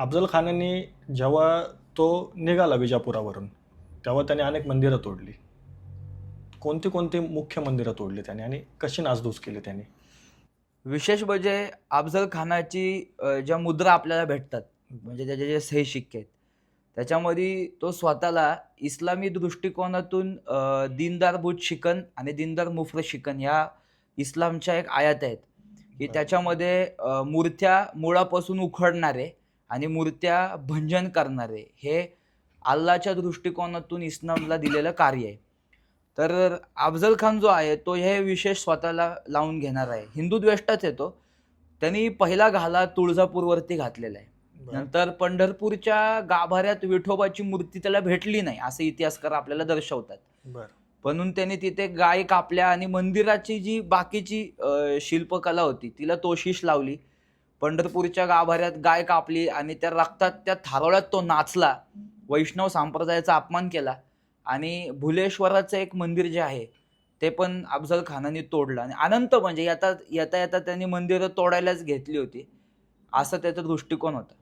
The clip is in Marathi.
अफजल खानाने जेव्हा तो निघाला विजापुरावरून तेव्हा त्याने अनेक मंदिरं तोडली. कोणती कोणती मुख्य मंदिरं तोडली त्याने आणि कशी नासधूस केली त्याने? विशेष म्हणजे अफजल खानाची ज्या मुद्रा आपल्याला भेटतात म्हणजे त्याचे जे सही शिक्के आहेत त्याच्यामध्ये तो स्वतःला इस्लामी दृष्टिकोनातून अ, दीनदार बुत शिकन आणि दीनदार मुफ्र शिकन या इस्लामच्या एक आयात आहेत. की. त्याच्यामध्ये मूर्त्या मुळापासून उखडणारे आणि मूर्त्या भंजन करणारे हे अल्लाच्या दृष्टिकोनातून इस्लामला दिलेलं कार्य आहे. तर अफजल खान जो आहे तो हे विशेष स्वतःला लावून घेणार आहे. हिंदू द्वेष्टाच आहे तो. त्यांनी पहिला घाला तुळजापूरवरती घातलेला आहे. नंतर पंढरपूरच्या गाभाऱ्यात विठोबाची मूर्ती त्याला भेटली नाही असे इतिहासकार आपल्याला दर्शवतात. म्हणून त्यांनी तिथे गाय कापल्या आणि मंदिराची जी बाकीची शिल्पकला होती तिला तोशिष लावली. पंढरपूरच्या गाभाऱ्यात गाय कापली आणि त्या रक्तात त्या थारोळ्यात तो नाचला. वैष्णव संप्रदायाचा अपमान केला आणि भुलेश्वराचं एक मंदिर जे आहे ते पण अफजल खानाने तोडलं आणि अनंत म्हणजे येता येता येता त्यांनी मंदिरं तोडायलाच घेतली होती. असं त्याचा दृष्टिकोन होता.